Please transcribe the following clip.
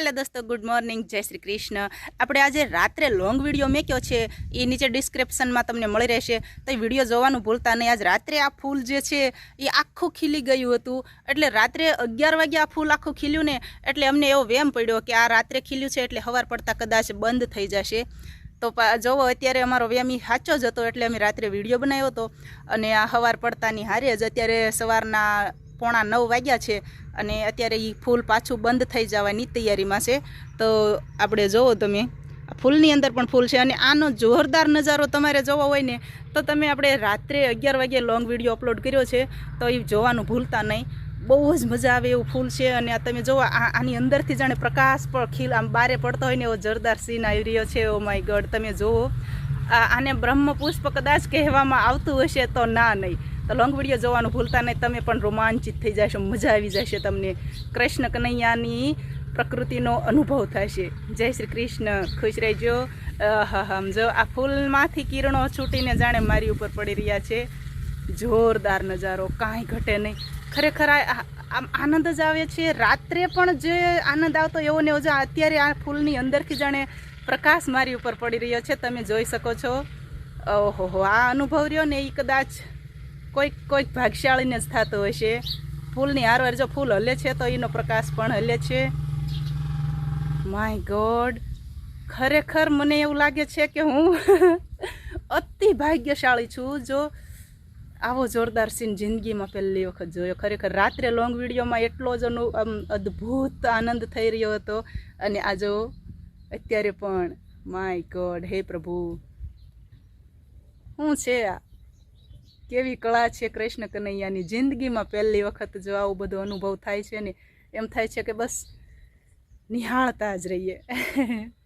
હાલો દોસ્તો good morning જય શ્રી કૃષ્ણ. આપણે આજે રાત્રે લોંગ વીડિયો મેક્યો છે એ નીચે ડિસ્ક્રિપ્શનમાં તમને મળી રહેશે. તો એ વીડિયો જોવાનું ભૂલતા નહીં, આજ રાત્રે આ ફૂલ જે છે એ આખું ખીલી ગયું હતું. એટલે રાત્રે અગિયાર વાગે આ ફૂલ આખું ખીલ્યું ને, એટલે અમને એવો વેમ પડ્યો કે આ રાત્રે ખીલ્યું છે એટલે હવાર પડતા કદાચ બંધ થઈ જશે. તો જોવો, અત્યારે અમારો વ્યામી સાચો જ હતો, એટલે અમે રાત્રે વીડિયો બનાવ્યો હતો. અને આ સવાર પડતાની હારે જ અત્યારે સવારના પોણા નવ વાગ્યા છે અને અત્યારે એ ફૂલ પાછું બંધ થઈ જવાની તૈયારીમાં છે. તો આપણે જોવો તમે ફૂલની અંદર પણ ફૂલ છે અને આનો જોરદાર નજારો તમારે જોવો હોય ને, તો તમે આપણે રાત્રે અગિયાર વાગ્યે લોંગ વીડિયો અપલોડ કર્યો છે, તો એ જોવાનું ભૂલતા નહીં. બહુ જ મજા આવે એવું ફૂલ છે અને આ તમે જોવો આની અંદરથી જાણે પ્રકાશ પણ ખીલ, આમ બારે પડતો હોય ને એવો જોરદાર સીન આવી રહ્યો છે ઓ માય ગડ તમે જુઓ આને બ્રહ્મ પુષ્પ કદાચ કહેવામાં આવતું હશે તો ના નહીં. તો લોંગ વીડિયો જોવાનું ભૂલતા નહીં. તમે પણ રોમાંચિત થઈ જશો, મજા આવી જશે તમને. કૃષ્ણ કનૈયાની પ્રકૃતિનો અનુભવ થશે. જય શ્રી કૃષ્ણ. ખુશ રહેજો. જો, આ ફૂલમાંથી કિરણો છૂટીને જાણે મારી ઉપર પડી રહ્યા છે. જોરદાર નજારો, કાંઈ ઘટે નહીં. ખરેખર આમ આનંદ જ આવે છે. રાત્રે પણ જે આનંદ આવતો એવો ને એવો જો અત્યારે આ ફૂલની અંદરથી જાણે પ્રકાશ મારી ઉપર પડી રહ્યો છે. તમે જોઈ શકો છો. ઓહો, આ અનુભવ રહ્યો ને એ કદાચ કોઈક કોઈક ભાગશાળીને જ થતો હશે. ફૂલની હારવાર જો ફૂલ હલે છે તો એનો પ્રકાશ પણ હલે છે. My god. ખરેખર મને એવું લાગે છે કે હું અતિ ભાગ્યશાળી છું. જો આવો જોરદાર સીન જિંદગીમાં પહેલી વખત જોયો. ખરેખર રાત્રે લોંગ વિડીયોમાં એટલો જ અદ્ભુત આનંદ થઈ રહ્યો હતો. અને આ જો અત્યારે પણ, માય ગોડ, હે પ્રભુ. શું છે આ? કેવી કળા છે કૃષ્ણ કનૈયાની જિંદગીમાં પહેલી વખત જો આવું બધો અનુભવ થાય છે ને, એમ થાય છે કે બસ નિહાળતા જ રહીએ.